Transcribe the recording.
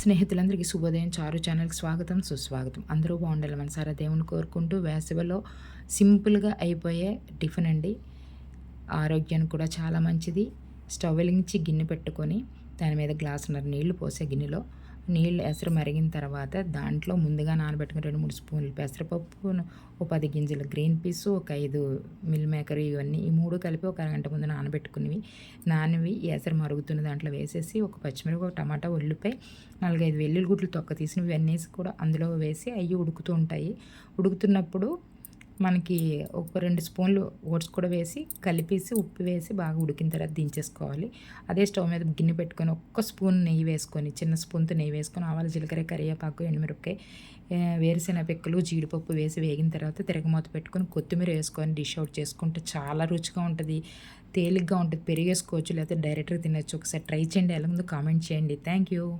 స్నేహితులందరికీ శుభోదయం. చారు ఛానల్కి స్వాగతం సుస్వాగతం. అందరూ బాగుండాలి మనసారా దేవుని కోరుకుంటూ వేసవిలో సింపుల్గా అయిపోయే టిఫిన్ అండి. ఆరోగ్యానికి కూడా చాలా మంచిది. స్టవ్ వెలిగించి గిన్నె పెట్టుకొని దాని మీద గ్లాసున్నర నీళ్ళు పోసే గిన్నెలో నీళ్ళు ఎసరు మరిగిన తర్వాత దాంట్లో ముందుగా నానబెట్టుకుని రెండు మూడు స్పూన్లు పెసరపప్పు ఓ పది గింజలు గ్రీన్ పీసు ఒక ఐదు మిల్ మేకర్ ఇవన్నీ ఈ మూడు కలిపి ఒక అరగంట ముందు నానబెట్టుకునేవి నానివి ఈ ఎసరు మరుగుతున్న దాంట్లో వేసేసి ఒక పచ్చిమిరప ఒక టమాటా ఉల్లిపాయ నాలుగైదు వెల్లుల్లి గుడ్లు తొక్క తీసినవి ఇవన్నీ కూడా అందులో వేసి అవి ఉడుకుతూ ఉంటాయి. ఉడుకుతున్నప్పుడు మనకి ఒక రెండు స్పూన్లు ఓట్స్ కూడా వేసి కలిపేసి ఉప్పు వేసి బాగా ఉడికిన తర్వాత దించేసుకోవాలి. అదే స్టవ్ మీద గిన్నె పెట్టుకొని ఒక్క స్పూన్ నెయ్యి వేసుకొని చిన్న స్పూన్తో నెయ్యి వేసుకొని ఆవాల జీలకర్ర కరివేపాకు ఎండుమిరపకాయ వేరుశెనగ పిక్కలు జీడిపప్పు వేసి వేగిన తర్వాత తిరగమూత పెట్టుకొని కొత్తిమీర వేసుకొని డిష్ అవుట్ చేసుకుంటే చాలా రుచిగా ఉంటుంది. తేలిగ్గా ఉంటుంది. పెరిగేసుకోవచ్చు లేకపోతే డైరెక్ట్గా తినచ్చు. ఒకసారి ట్రై చేయండి. ఎలా ముందు కామెంట్ చేయండి. Thank you.